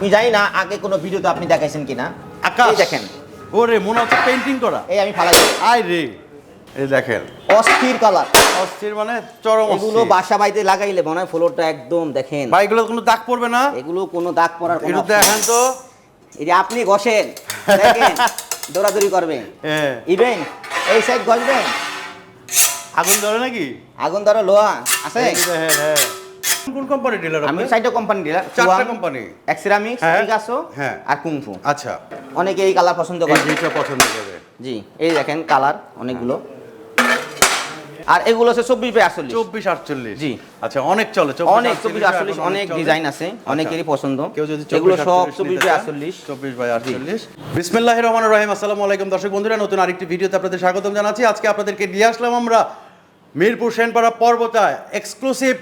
আপনি জানি না আগে কোনো ভিডিওতে আপনি দেখাইছেন কিনা। আকাশ। দেখেন। ওরে মনে হচ্ছে পেন্টিং করা। এই আমি ফালাই আয় রে। এই দেখেন। অস্থির কালার অস্থির মানে চরম এগুলো বাসা বাড়িতে লাগাইলে মনে হয় ফ্লোরটা একদম দেখেন। ভাই এগুলো কোনো দাগ পড়বে না? এগুলো কোনো দাগ পড়ার কোনো দেখেন তো। যে আপনি ঘষেন দেখেন দৌড়াদৌড়ি করবেন। হ্যাঁ ইভেন এই সাইড ঘষবেন। আগুন ধরে নাকি? আগুন ধরো লোহা। আছে? হ্যাঁ হ্যাঁ। কোন কোম্পানি ডিলার আমি চারটা কোম্পানি দিলাম চারটা কোম্পানি এক্সিরামিক্স। পিকাসো হ্যাঁ। আর কুংফু আচ্ছা। অনেকে এই কালার পছন্দ করে। দুইটা পছন্দ করে। জি এই দেখেন কালার অনেকগুলো। আর এগুলো হচ্ছে চব্বিশ বাই আটচল্লিশ। চব্বিশ আটচল্লিশ। জি। আচ্ছা অনেক চলে। অনেক চব্বিশ আটচল্লিশ অনেক ডিজাইন আছে অনেকেরই পছন্দ। আচ্ছা। কেউ যদি এগুলো সব 24 চব্বিশ বাই আটচল্লিশ। চব্বিশ বাই আটচল্লিশ। বিসমিল্লাহ রহমান রহিম। আসসালামু আলাইকুম দর্শক বন্ধুরা নতুন আরেকটি ভিডিওতে আপনাদের স্বাগতম জানাচ্ছি। আজকে আপনাদেরকে নিয়ে আসলাম আমরা মিরপুর সেনপাড়া পর্বতায় এক্সক্লুসিভ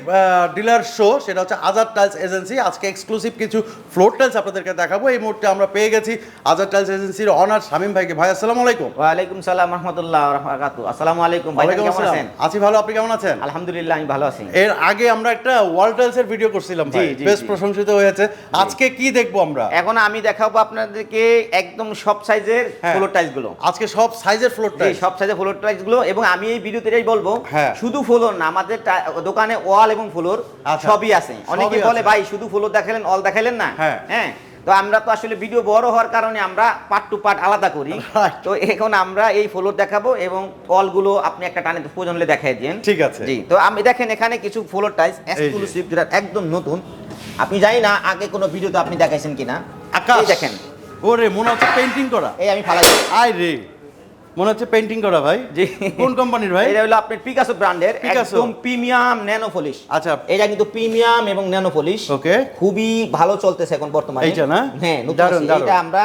ডিলার শো সেটা হচ্ছে আজাদ টাইলস এজেন্সি আজকে এক্সক্লুসিভ কিছু ফ্লোর টাইলস আপনাদেরকে দেখাবো। এই মুহূর্তে আমরা পেয়ে গেছি আজাদ টাইলস এজেন্সির অনার শামীম ভাইকে। ভাই আসসালামু আলাইকুম। ওয়ালাইকুম সালাম রহমতুল্লাহ রহমাকাতু আসসালামু আলাইকুম ভাই কেমন আছেন? আছি ভালো আপনি কেমন আছেন? আলহামদুলিল্লাহ আমি ভালো আছি। এর আগে আমরা একটা ওয়াল টাইলসের ভিডিও করছিলাম ভাই। বেশ প্রশংসিত হয়েছে। আজকে কি দেখব আমরা? এখন আমি দেখাবো আপনাদেরকে একদম সব সাইজের। ফ্লোর টাইলসগুলো। আজকে সব সাইজের ফ্লোর টাইলস সব সাইজের ফ্লোর টাইলসগুলো। এবং আমি এই ভিডিওতে এটাই বলব হ্যাঁ। শুধু ফ্লোর না আমাদের দোকানে ওয়াল এবং ফ্লোর আচ্ছা। সবই আছে। অনেকে বলে ভাই শুধু ফ্লোর দেখালেন অল দেখালেন না? হ্যাঁ। হ্যাঁ। তো আমরা তো আসলে ভিডিও বড় হওয়ার কারণে আমরা পার্ট টু পার্ট আলাদা করি। তো এখন আমরা এই ফ্লোর দেখাবো এবং অলগুলো আপনি একটা টানে প্রয়োজন হলে দেখাই দিন ঠিক আছে। জি। তো আমি দেখেন এখানে কিছু ফ্লোর টাইলস এক্সক্লুসিভ যেটা একদম নতুন। আপনি জানি না আগে কোনো ভিডিওতে আপনি দেখাইছেন কিনা। আকাশ। দেখেন। ওরে মনে হচ্ছে পেন্টিং করা। এই আমি ফালাই আয় রে। মনে হচ্ছে পেইন্টিং করা ভাই? যে কোন কোম্পানির ভাই? এটা হলো আপনার পিকাসো ব্র্যান্ডের। একদম প্রিমিয়াম ন্যানো পলিশ আচ্ছা। এটা কিন্তু প্রিমিয়াম এবং ন্যানো পলিশ ওকে খুবই ভালো চলতেছে এখন বর্তমানে। এইটা না? হ্যাঁ। এটা আমরা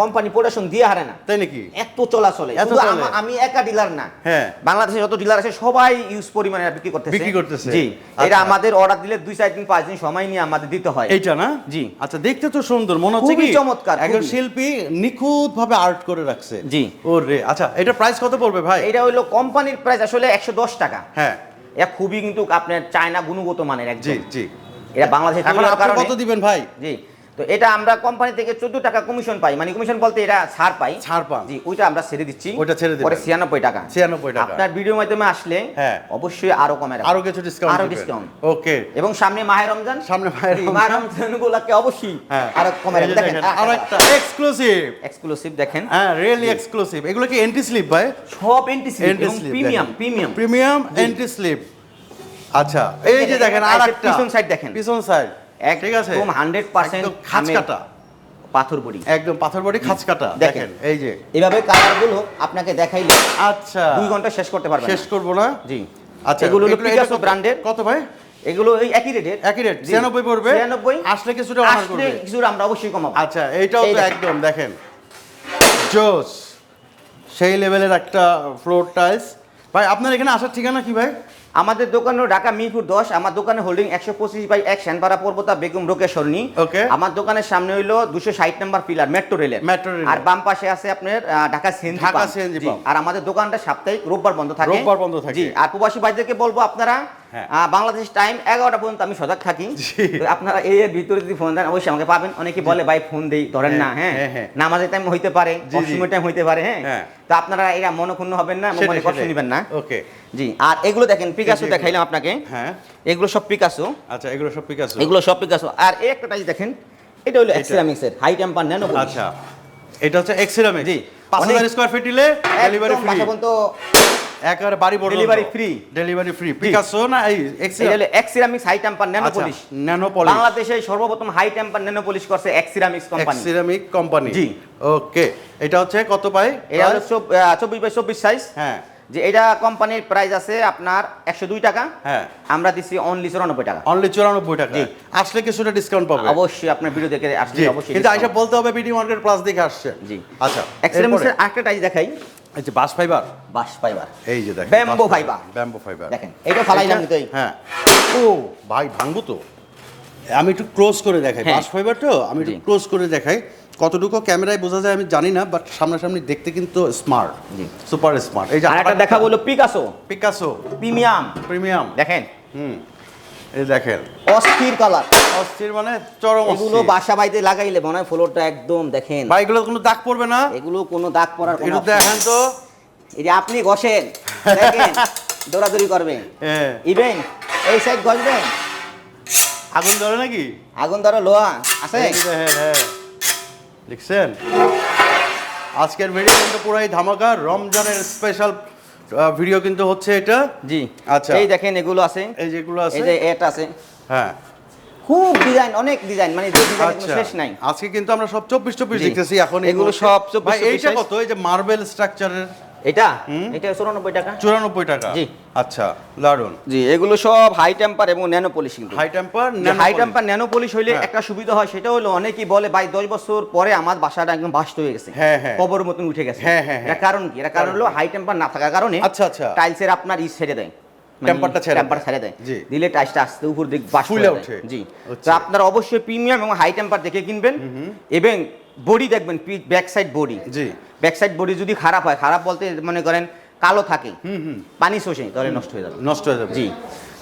কোম্পানি প্রোডাকশন দিয়ে হারে না। তাই নাকি? এত চলা চলে এত শুধু আমি একা ডিলার না। হ্যাঁ। বাংলাদেশে যত ডিলার আছে সবাই ইউজ পরিমাণে বিক্রি করতেছে। বিক্রি করতেছে। জি। আচ্ছা। এটা আমাদের অর্ডার দিলে দুই চার দিন পাঁচ দিন সময় নিয়ে আমাদের দিতে হয়। এইটা না? জি। আচ্ছা দেখতে তো সুন্দর। মনে হচ্ছে কি চমৎকার, একজন শিল্পী নিখুঁত ভাবে আর্ট করে রাখছে। জি। ওরে আচ্ছা এটা প্রাইস কত পড়বে ভাই? এটা হলো কোম্পানির প্রাইস আসলে একশো দশ টাকা। হ্যাঁ। এটা খুবই কিন্তু আপনার চায়না গুণগত মানের জি একদম। জি। এটা বাংলাদেশে কত দিবেন ভাই? জি। তো এটা আমরা কোম্পানি থেকে চোদ্দ টাকা কমিশন পাই। মানে কমিশন বলতে এটা ছাড় পাই ছাড় পান। জি ওইটা আমরা ছেড়ে দিচ্ছি। ওইটা ছেড়ে। পরে ছিয়ানব্বই টাকা। 96 টাকা। আপনার ভিডিওর মাধ্যমে আসলে হ্যাঁ। অবশ্যই আরও কমে আরও কিছু ডিসকাউন্ট আরও ডিসকাউন্ট ওকে। এবং সামনে মাহে রমজান। সামনে রমজান। মাহে রমজান গুলাকে অবশ্যই হ্যাঁ। আরও কমে দেখেন আরও একটা এক্সক্লুসিভ এক্সক্লুসিভ দেখেন। হ্যাঁ রিয়েলি এক্সক্লুসিভ এগুলো কি এন্টি স্লিপ ভাই? সব anti anti slip premium premium premium anti slip আচ্ছা এই যে দেখেন এই আর একটা পিছন side দেখেন। পিছন সাইড ঠিক আছে। একদম হান্ড্রেড পার্সেন্ট কাটা পাথর বড়ি। একদম পাথর বডি কাটা দেখেন। এই যে। এভাবে কালারগুলো আপনাকে দেখাইলে আচ্ছা। দুই ঘণ্টা শেষ করতে পারবেন শেষ করব না? জি। আচ্ছা এগুলো পিকাসো ব্র্যান্ডের কত ভাই? এগুলো এই একই রেটের একই রেট 96 পড়বে। 96 আসলে কিছুটা অনার আসলে করবে। কিছুটা আমরা অবশ্যই কমাবো। আচ্ছা এইটাও তো একদম দেখেন। জোস। সেই লেভেলের একটা ফ্লোর টাইলস ভাই আপনার এখানে আসার ঠিকানা কি ভাই? আমাদের দোকান হলো ঢাকা মিরপুর দশ আমার দোকানে হোল্ডিং একশো পঁচিশ বাই এক শ্যানপাড়া পর্বতা বেগম রোকেশ্বরনী ওকে আমার দোকানের সামনে হইল দুশো ষাট নম্বর পিলার মেট্রো রেলের মেট্রো। আর বাম পাশে আছে আপনার ঢাকা সিএনজি ঢাকা। আর আমাদের দোকানটা সাপ্তাহিক রোববার বন্ধ থাকে রোববার বন্ধ থাকে। জি আর প্রবাসী ভাইদেরকে বলব আপনারা বাংলাদেশ টাইম এগারোটা পর্যন্ত আমি সজাগ থাকি। আপনারা এই এর ভিতরে যদি ফোন দেন অবশ্যই আমাকে পাবেন। অনেকে বলে ভাই ফোন দেই। ধরেন না হ্যাঁ, হ্যাঁ হ্যাঁ, হ্যাঁ। নামাজের টাইম হইতে পারে। অসময় টাইম হইতে পারে হ্যাঁ। হ্যাঁ। তো আপনারা এরা মনক্ষুণ্ণ হবেন না মনে কষ্ট। নেবেন না। ওকে। জি আর এগুলো দেখেন পিকাসো। দেখাইলাম আপনাকে। হ্যাঁ। এগুলো সব পিকাসো আচ্ছা এগুলো সব পিক আছে এগুলো সব পিকাসো আর এই একটা টাইজ দেখেন এটা হলো এক্সিরামিক্স এর হাই টেম্পার ন্যানো আচ্ছা। এটা হচ্ছে এক্সিরামিক জি। পাঁচ হাজার অনেক- স্কোয়ার ফিট নিলে ডেলিভারি ফ্রি পর্যন্ত একেবারে বাড়ি বড় Delivery free। Delivery free Picasso না? এই X Ceramic X Ceramics high temper nano polish nano polish বাংলাদেশে সর্বপ্রথম হাই টেম্পার ন্যানো পলিশ করছে এক্সিরামিক্স কোম্পানি এক্সিরামিক কোম্পানি জি। ওকে এটা হচ্ছে কত পাই? এটা হলো চব্বিশ বাই চব্বিশ সাইজ হ্যাঁ। যে এটা কোম্পানির প্রাইস আছে আপনার একশো দুই টাকা। হ্যাঁ। আমরা দিচ্ছি অনলি চুরানব্বই টাকা। অনলি চুরানব্বই টাকা। জি। আসলে কিছুটা ডিসকাউন্ট পাবে। অবশ্যই আপনার ভিডিও দেখে আসলে অবশ্যই কিন্তু আইসা বলতে হবে বিডি মার্কেট প্লাস দেখে আসছে। জি। আচ্ছা আরেকটা টাইজ দেখাই। এই যে বাস ফাইবার? বাস ফাইবার। এই যে দেখেন Bamboo fiber। Bamboo fibre. দেখেন এটা ফালাইলাম এই হ্যাঁ। ও। ভাই ভাঙবো তো? আমি একটু ক্লোজ করে দেখাই। হ্যাঁ। বাস ফাইবার তো? আমি একটু ক্লোজ করে দেখাই। কতটুকু ক্যামেরায় বোঝা যায় আমি জানি না বাট সামনাসামনি দেখতে কিন্তু স্মার্ট। Super smart. এই যে আর একটা দেখা বলো পিকাসো পিকাসো প্রিমিয়াম প্রিমিয়াম দেখেন। হুম। এই দেখেন। অস্থির কালার। অস্থির মানে চরম এগুলো বাসা বাড়িতে লাগাইলে মনে হয় ফ্লোরটা একদম দেখেন। ভাই এগুলো কোনো দাগ পড়বে না? এগুলো কোনো দাগ পড়ার কোনো দেখেন তো। এই যে আপনি ঘষেন দেখেন দৌড়াদৌড়ি করবেন। হ্যাঁ ইভেন এই সাইড ঘষবেন। আগুন ধরে নাকি? আগুন ধরো লোহা আছে? এই হ্যাঁ দেখছেন আজকের ভিডিও কিন্তু পুরাই ধামাকা। রমজানের স্পেশাল ভিডিও কিন্তু হচ্ছে এটা। জি। আচ্ছা। এই দেখেন এগুলো আছে। এই যেগুলো আছে। এই যে এটা আছে। হ্যাঁ। খুব ডিজাইন অনেক ডিজাইন মানে আচ্ছা। শেষ নাই। আজকে কিন্তু আমরা সব চব্বিশ চব্বিশ। দেখতেছি এখন এগুলো সব 24 ভাই এইটা কত? এই যে মার্বেল স্ট্রাকচারের এটা এটা চুরানব্বই টাকা চুরানব্বই টাকা জি। আচ্ছা দারুণ জি এগুলো সব হাই টেম্পার এবং nano polish high temper high temper nano polish হইলে হ্যাঁ। একটা সুবিধা হয় সেটা হলো অনেকেই বলে ভাই দশ বছর পরে আমার বাসাটা একদম বাস্ত হয়ে গেছে হ্যাঁ, হ্যাঁ। কবর মতন উঠে গেছে হ্যাঁ, হ্যাঁ, হ্যাঁ। এটা কারণ কি এটা কারণ হলো হাই টেম্পার না থাকার কারণে আচ্ছা, আচ্ছা। টাইলসের আপনার ই ছেড়ে দেয় টেম্পারটা ছেড়ে দেয়। টেম্পার ছেড়ে দেয় জি। দিলে টাইলসটা আস্তে উপর দিক বাস ফুলে ফুলে ওঠে। জি আচ্ছা। তো আপনারা অবশ্যই প্রিমিয়াম এবং হাই টেম্পার দেখে কিনবেন এবং বডি দেখবেন ব্যাক সাইড বডি। জি। ব্যাক সাইড বডি যদি খারাপ হয় খারাপ বলতে মনে করেন কালো থাকে হুম হুম। পানি শোষে তাহলে নষ্ট হয়ে যাবে। নষ্ট হয়ে যাবে। জি।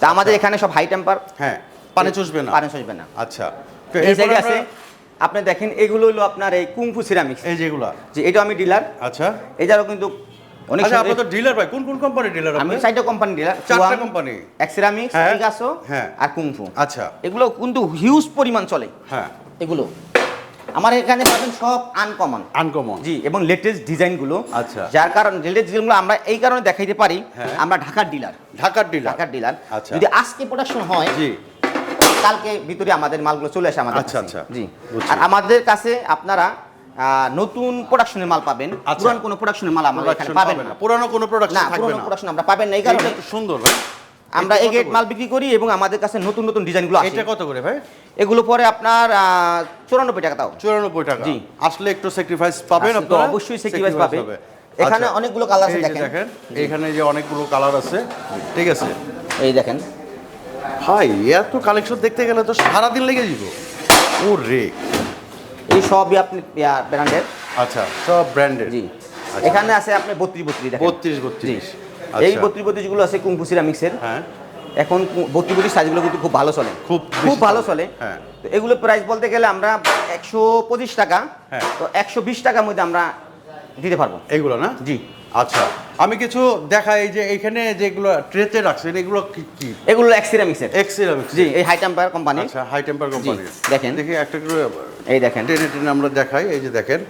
তা আমাদের এখানে সব হাই টেম্পার হ্যাঁ পানি চুষবে না। পানি শোষবে না। আচ্ছা। তো এই আমরা- আছে আপনি দেখেন এগুলো হলো আপনার এই কুংফু সিরামিক্স এই যেগুলা যে এটা আমি ডিলার আচ্ছা। এটারও কিন্তু অনেক আচ্ছা আপনি তো ডিলার ভাই কোন কোন কোম্পানির ডিলার আমি সাইডে কোম্পানি ডিলার চারটা company? এক্সিরামিক্স পিকাসো হ্যাঁ। আর কুংফু আচ্ছা। এগুলো কিন্তু হিউজ পরিমাণ চলে। হ্যাঁ। এগুলো। আমার এখানে পাবেন সব আনকমন আনকমন জি এবং লেটেস্ট ডিজাইনগুলো আচ্ছা। যার কারণ লেটেস্ট ডিজাইনগুলো আমরা এই কারণে দেখাইতে পারি হ্যাঁ। আমরা ঢাকার ডিলার ঢাকার ডিলার ঢাকার ডিলার আচ্ছা। যদি আজকে প্রোডাকশন হয় জি। কালকে ভিতরে আমাদের মালগুলো চলে আসে আমাদের আচ্ছা। আচ্ছা। জি। আর আমাদের কাছে আপনারা নতুন প্রোডাকশনের মাল পাবেন। আচ্ছা। পুরান কোনো প্রোডাকশনের মাল আমাদের এখানে পাবেন না। পুরানো কোনো প্রোডাকশন না থাকবে পুরনো না। প্রোডাকশন আমরা পাবেন না। এই কারণে সুন্দর ভাই। আমরা এই গেট মাল বিক্রি করি এবং আমাদের কাছে নতুন নতুন ডিজাইনগুলো আছে এটা কত করে ভাই? এগুলো পরে আপনার চুরানব্বই টাকা তাও। চুরানব্বই টাকা। জি। আসলে একটু স্যাক্রিফাইস পাবেন আপনারা? অবশ্যই Sacrifice পাবে। এখানে আচ্ছা। অনেকগুলো কালার আছে দেখেন। এখানে যে অনেকগুলো কালার আছে ঠিক আছে? এই দেখেন। ভাই এত কালেকশন দেখতে গেলে তো সারাদিন লেগে যাব। ও রে এই সবই আপনি ব্র্যান্ডের আচ্ছা সব ব্র্যান্ডেড জি। আচ্ছা। এখানে আছে আপনি বত্রিশ বত্রিশ বত্রিশ বত্রিশ। এই আচ্ছা। বত্রিশ বত্রিশগুলো আছে কুম্পু সিরামিক্সের। হ্যাঁ। এখন বত্রিশ বত্রিশ সাইজগুলো কিন্তু খুব ভালো চলে। খুব খুব ভালো চলে। হ্যাঁ। তো এগুলো প্রাইস বলতে গেলে আমরা একশো পঁচিশ টাকা। হ্যাঁ। তো একশো বিশ টাকার মধ্যে আমরা দিতে পারব। এগুলো না? জি। আচ্ছা। আমি কিছু দেখাই যে এখানে যেগুলো ট্রেতে রাখছেন এগুলো কি কি? এগুলো এক্সিরামিক্সের এক্সিরামিক্স জি এই হাই টেম্পার কোম্পানি আচ্ছা হাই টেম্পার কোম্পানি দেখেন। দেখি একটা করে এই দেখেন। টেনে টেনে আমরা দেখাই এই যে দেখেন।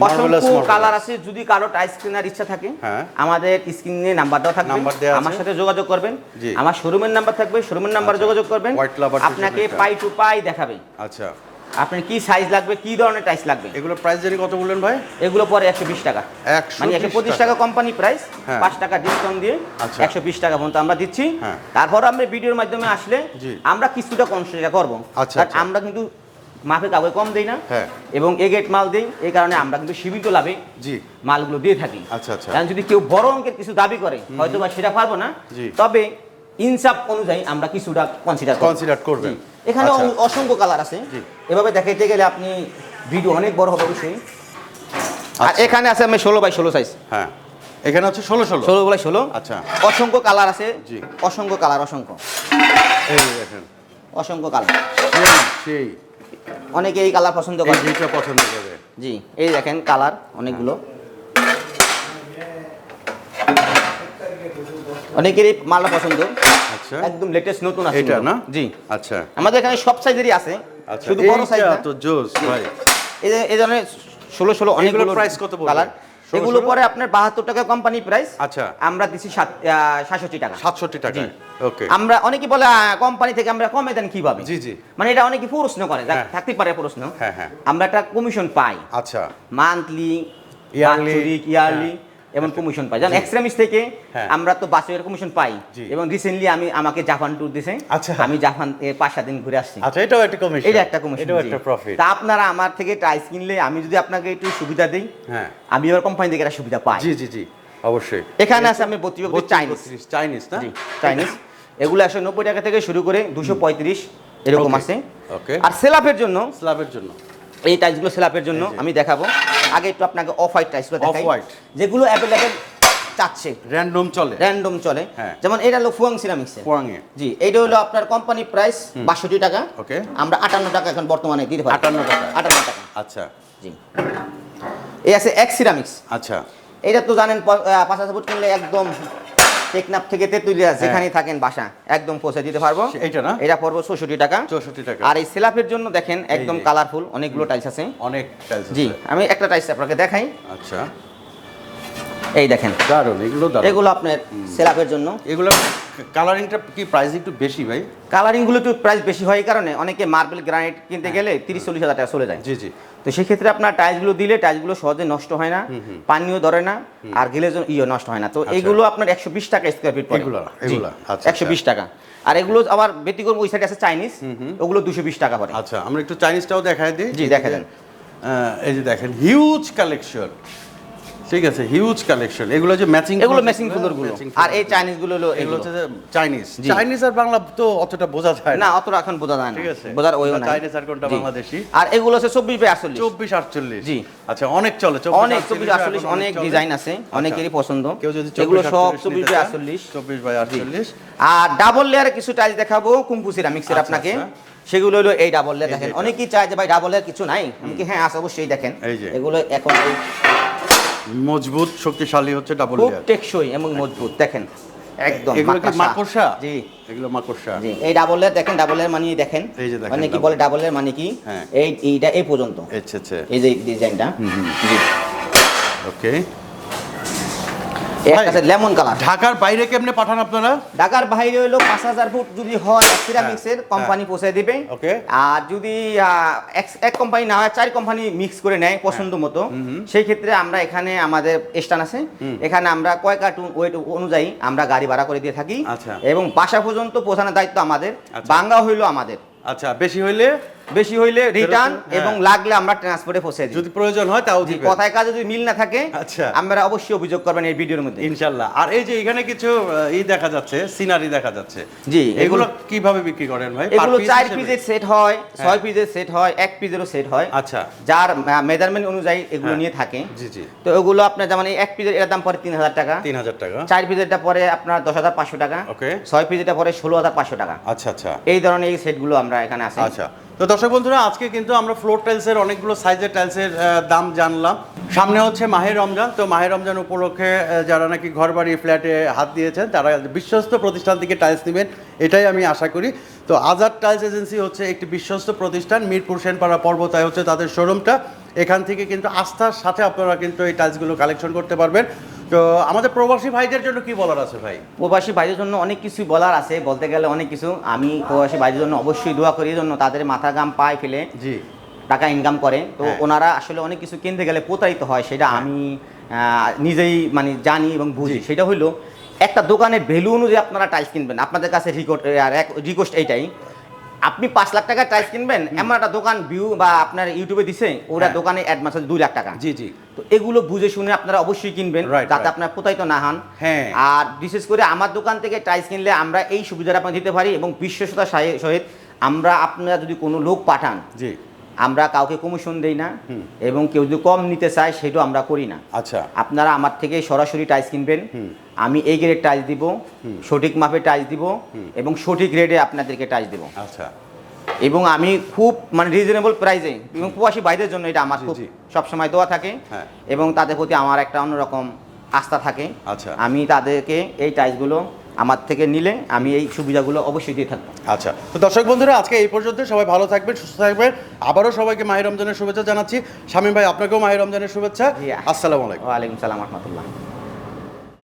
অসংখ্য কালার আছে যদি কারও টাইস কেনার ইচ্ছা থাকে হ্যাঁ। আমাদের স্ক্রিনে নাম্বার দেওয়া থাকবে আমার সাথে যোগাযোগ করবেন আমার শোরুমের নাম্বার থাকবে শোরুমের নাম্বারে আচ্ছা। যোগাযোগ করবেন আপনাকে পাই টু পাই দেখাবে। আচ্ছা। আপনার কি সাইজ লাগবে কি ধরনের টাইস লাগবে? এগুলো প্রাইস জানি কত বললেন ভাই? এগুলো পরে একশো বিশ টাকা। মানে একশো পঁচিশ টাকা। কোম্পানি প্রাইস হ্যাঁ। পাঁচ টাকা ডিসকাউন্ট দিয়ে আচ্ছা। একশো বিশ টাকা পর্যন্ত আমরা দিচ্ছি। হ্যাঁ। তারপর আমরা ভিডিওর মাধ্যমে আসলে আমরা কিছুটা কনসিডার করব। আচ্ছা। আমরা কিন্তু মাপে কাউকে কম দিই না হ্যাঁ। এবং এ গেট মাল দিই এই কারণে আমরা কিন্তু সীমিত লাভে জি। মালগুলো দিয়ে থাকি। আচ্ছা, আচ্ছা। কারণ যদি কেউ বড় অঙ্কের কিছু দাবি করে হয়তো বা সেটা পারব না জি। তবে ইনসাফ অনুযায়ী আমরা কিছুটা কনসিডার কনসিডার করবেন। এখানে আচ্ছা। অসংখ্য কালার আছে। এভাবে দেখাইতে গেলে আপনি ভিডিও অনেক বড় হবে অবশ্যই। আর আচ্ছা। এখানে আছে আমি ষোলো বাই ষোলো সাইজ হ্যাঁ। এখানে হচ্ছে ষোলো ষোলো। ষোলো বাই ষোলো। আচ্ছা। অসংখ্য কালার আছে। জি। অসংখ্য কালার অসংখ্য। এই দেখেন। অসংখ্য কালার সেই। অনেকে এই কালার পছন্দ করে। দুইটা পছন্দ করে জি এই দেখেন কালার অনেকগুলো। অনেকেরই মালা পছন্দ। আচ্ছা। একদম লেটেস্ট নতুন আছে এটা। না? জি। আচ্ছা। আমাদের এখানে সব সাইজেরই আছে আচ্ছা শুধু বড় সাইজ না। তো জোস ভাই। এই এই ধরনের ষোলো ষোলো অনেকগুলো প্রাইস কত? কালার 16 এগুলো পরে আপনার বাহাত্তর টাকা কোম্পানি প্রাইস আচ্ছা। আমরা দিচ্ছি সাতষট্টি টাকা। সাতষট্টি টাকা। ওকে আমরা অনেকে বলে কোম্পানি থেকে আমরা কমে দেন কীভাবে? জি, জি। মানে এটা অনেকে প্রশ্ন করে হ্যাঁ। থাকতে পারে প্রশ্ন। হ্যাঁ, হ্যাঁ। আমরা একটা কমিশন পাই। আচ্ছা। মান্থলি ইয়ারলি ইয়ারলি এবং কমিশন পাই। যেমন এক্সট্রামিস থেকে হ্যাঁ। আমরা তো বাসের কমিশন পাই। এবং রিসেন্টলি আমি আমাকে জাপান ট্যুর আচ্ছা। আমি জাপান পাঁচ সাত দিন ঘুরে আসছি। আচ্ছা এটাও একটা কমিশন এটা একটা কমিশন এটাও একটা প্রফিট তা আপনারা আমার থেকে টাইস কিনলে আমি যদি আপনাকে একটু সুবিধা দিই হ্যাঁ। আমি এবার কোম্পানি থেকে একটা সুবিধা পাই। জি জি জি। অবশ্যই। এখানে আছে আমি বত্রিশ চাইনিজ চাইনিজ না? জি চাইনিজ এগুলো একশো নব্বই টাকা থেকে শুরু করে দুশো পঁয়ত্রিশ এরকম আছে। okay. আর সেলাপের জন্য স্ল্যাবের জন্য। এই টাইলসগুলো সেলাপের জন্য আমি দেখাবো। আগে একটু আপনাকে অফ হোয়াইট টাইলসগুলো দেখাই। যেগুলো অ্যাভেলেবেল চাচ্ছে। র্যান্ডম চলে। র্যান্ডম চলে। হ্যাঁ। যেমন এটা হলো Fuwang ceramics Fuwang A G এটা হলো আপনার কোম্পানি প্রাইস বাষট্টি টাকা। ওকে। আমরা আটান্ন টাকা এখন বর্তমানে দিতে পারি 58 টাকা। আটান্ন টাকা। আচ্ছা। জি। এই আছে এক্স সিরামিক্স আচ্ছা। এটা তো জানেন প- আহ, পাঁচ হাজার ফুট কিনলে একদম টেকনাফ থেকে তেতুলিয়া যেখানেই থাকেন বাসা একদম পৌঁছে দিতে পারব। এটা এইটা না? এটা পড়ব চৌষট্টি টাকা। চৌষট্টি টাকা। আর এই সেলাফের জন্য দেখেন একদম কালারফুল অনেকগুলো টাইলস আছে। অনেক টাইলস জি আমি একটা টাইলস আপনাকে দেখাই। আচ্ছা। এই দেখেন। দারুণ এগুলো দারুণ এগুলো আপনার সেলাফের জন্য। এগুলো কালারিংটা কি প্রাইস একটু বেশি ভাই? কালারিংগুলো একটু প্রাইস বেশি হয় কারণে। অনেকে মার্বেল গ্রানাইট কিনতে গেলে তিরিশ চল্লিশ হাজার টাকা চলে যায়। জি জি। তো সেক্ষেত্রে আপনার টাইলসগুলো দিলে টাইলসগুলো সহজে নষ্ট হয় না পানিও ধরে না আর গেলে যেন ইয়ে নষ্ট হয় না। তো এইগুলো আপনার একশো বিশ টাকা স্কোয়ার ফিট এগুলো, এগুলো, আচ্ছা, একশো বিশ টাকা। আর এগুলো আবার ব্যতিক্রম ওই সাইডে আছে চাইনিজ ওগুলো দুশো বিশ টাকা পড়ে। আচ্ছা আমরা একটু চাইনিজটাও দেখাই দিই। জি, দেখাই দেন। এই যে দেখেন হিউজ কালেকশন ঠিক আছে হিউজ কালেকশন এগুলো যে ম্যাচিং এগুলো ম্যাচিং ফুলোরগুলো। আর এই চাইনিজগুলো হলো এগুলো হচ্ছে চাইনিজ চাইনিজ আর বাংলা তো অতটা বোঝা যায় না। না অতটা এখন বোঝা যায় না। ঠিক আছে। বোঝার ওইও কোনটা নাই। Chinese আর কোনটা বাংলাদেশি? আর এগুলো হচ্ছে চব্বিশ বাই আটচল্লিশ। চব্বিশ আটচল্লিশ। জি। আচ্ছা অনেক চলে 24 অনেক চব্বিশ আটচল্লিশ অনেক ডিজাইন আছে অনেকেরই পছন্দ। আচ্ছা। কেউ যদি এগুলো সব 24, বাই আটচল্লিশ। চব্বিশ বাই আটচল্লিশ। আর ডাবল লেয়ারে কিছু টাইলস দেখাবো কুম্পু সিরামিক্সের আচ্ছা, আপনাকে আচ্ছা। সেগুলো হলো এই ডাবল লেয়ার দেখেন। অনেকেই চায় যে ভাই ডাবল লেয়ার কিছু নাই। আমি কি হ্যাঁ আছে অবশ্যই দেখেন। এগুলো এখন মজবুত শক্তিশালী হচ্ছে ডাবল খুব টেকসই এবং মজবুত দেখেন। একদম এগুলো কি মাকড়সা। জি। এগুলো মাকড়সা। জি এই ডাবল লেয়ার দেখেন ডাবল লেয়ার মানে দেখেন। এই যে দেখেন মানে কি বলে ডাবল লেয়ার মানে কি? হ্যাঁ। এই এইটা এই পর্যন্ত। আচ্ছা আচ্ছা। এই যে ডিজাইনটা জি। ওকে লেমন কালার। ঢাকার বাইরে কেমনে পাঠান আপনারা? ঢাকার বাইরে হলো পাঁচ হাজার ফুট যদি হয় সিরামিক্সের হ্যাঁ, কোম্পানি পৌঁছে দিবে। আর যদি এক- কোম্পানি না হয় চার কোম্পানি মিক্স করে নেয় পছন্দ হ্যাঁ। মতো সেই ক্ষেত্রে আমরা এখানে আমাদের স্টান আছে। এখানে আমরা কয় কার্টুন ওয়েট অনুযায়ী আমরা গাড়ি ভাড়া করে দিয়ে থাকি। আচ্ছা। এবং বাসা পর্যন্ত পৌঁছানোর দায়িত্ব আমাদের। আচ্ছা। বাঙ্গা হইল আমাদের। আচ্ছা বেশি হইলে? বেশি হইলে রিটার্ন হ্যাঁ। এবং লাগলে আমরা ট্রান্সপোর্টে পৌঁছে দিই। যদি প্রয়োজন হয় তাও দিবেন। কথায় কাজে যদি মিল না থাকে আচ্ছা। আমরা অবশ্যই অভিযোগ করবেন এই ভিডিওর মধ্যে। ইনশাল্লাহ। আর এই যে এখানে কিছু ই দেখা যাচ্ছে সিনারি দেখা যাচ্ছে। জি, এগুলো এগুলো- কীভাবে বিক্রি করেন ভাই? এগুলো piece চার হিসেবে? পিসের সেট হয় ছয় পিসের সেট হয় এক পিসেরও সেট হয়। আচ্ছা। যার মেজারমেন্ট অনুযায়ী এগুলো হ্যাঁ। নিয়ে থাকে। জি জি। তো ওগুলো আপনার যেমন এই এক পিসের এর দাম পরে তিন হাজার টাকা। তিন হাজার টাকা। চার পিসেরটা পরে আপনার দশ হাজার পাঁচশো টাকা। ওকে ছয় পিসেরটা পরে ষোলো হাজার পাঁচশো টাকা। আচ্ছা আচ্ছা। এই ধরনের এই সেটগুলো আমরা এখানে আছে আচ্ছা। তো দর্শক বন্ধুরা, আজকে কিন্তু আমরা ফ্লোর টাইলসের অনেকগুলো সাইজের টাইলসের দাম জানলাম। সামনে হচ্ছে মাহের রমজান। তো মাহের রমজান উপলক্ষে যারা নাকি ঘর বাড়ি ফ্ল্যাটে হাত দিয়েছেন, তারা বিশ্বস্ত প্রতিষ্ঠান থেকে টাইলস নেবেন। এটাই আমি আশা করি। তো আজাদ টাইলস এজেন্সি হচ্ছে একটি বিশ্বস্ত প্রতিষ্ঠান। মিরপুর সেনপাড়া পর্বতায় হচ্ছে তাদের শোরুমটা এখান থেকে কিন্তু আস্থার সাথে আপনারা কিন্তু এই টাইলসগুলো কালেকশন করতে পারবেন। তো আমাদের প্রবাসী ভাইদের জন্য কি বলার আছে ভাই? প্রবাসী ভাইদের জন্য অনেক কিছু বলার আছে বলতে গেলে অনেক কিছু। আমি প্রবাসী ভাইদের জন্য অবশ্যই দোয়া করি জন্য তাদের মাথা গাম পায়ে ফেলে জি। টাকা ইনকাম করে। তো হ্যাঁ। ওনারা আসলে অনেক কিছু কিনতে গেলে প্রতারিত হয় সেটা আমি নিজেই মানে জানি এবং বুঝি। সেটা হলো একটা দোকানের ভ্যালু অনুযায়ী আপনারা টাইলস কিনবেন। আপনাদের কাছে রিকোর্ড আর এক রিকোয়েস্ট এইটাই আপনি পাঁচ লাখ টাকার টাইলস কিনবেন এমন একটা দোকান ভিউ বা আপনার ইউটিউবে দিছে ওরা হ্যাঁ। দোকানে অ্যাডভান্স দুই লাখ টাকা। জি জি। তো এগুলো বুঝে শুনে আপনারা অবশ্যই কিনবেন যাতে. আপনার প্রতারিত না হন। হ্যাঁ। আর বিশেষ করে আমার দোকান থেকে টাইলস কিনলে আমরা এই সুবিধাটা আপনাকে দিতে পারি এবং বিশ্বস্ততার সহিত আমরা আপনারা যদি কোনো লোক পাঠান জি। আমরা কাউকে কমিশন দেই না এবং কেউ যদি কম নিতে চায় সেটাও আমরা করি না। আচ্ছা। আপনারা আমার থেকে সরাসরি টাইলস কিনবেন। আমি এই গ্রেড টাইলস দিব সঠিক মাপে টাইলস দিব এবং সঠিক রেটে আপনাদেরকে টাইলস দিব। আচ্ছা। এবং আমি খুব মানে রিজনেবল প্রাইসে এবং প্রবাসী ভাইদের জন্য এটা আমার খুব। সবসময় দোয়া থাকে হ্যাঁ। এবং তাদের প্রতি আমার একটা অন্যরকম আস্থা থাকে আচ্ছা। আমি তাদেরকে এই টাইসগুলো আমার থেকে নিলে আমি এই সুবিধাগুলো অবশ্যই দিয়ে থাকব আচ্ছা তো দর্শক বন্ধুরা আজকে এই পর্যন্ত সবাই ভালো থাকবেন সুস্থ থাকবেন আবারও সবাইকে মাহির রমজানের শুভেচ্ছা জানাচ্ছি শামীম ভাই আপনাকেও মাহির রমজানের শুভেচ্ছা। আসসালামু আলাইকুম ওয়ালাইকুম সালাম রহমতুল্লাহ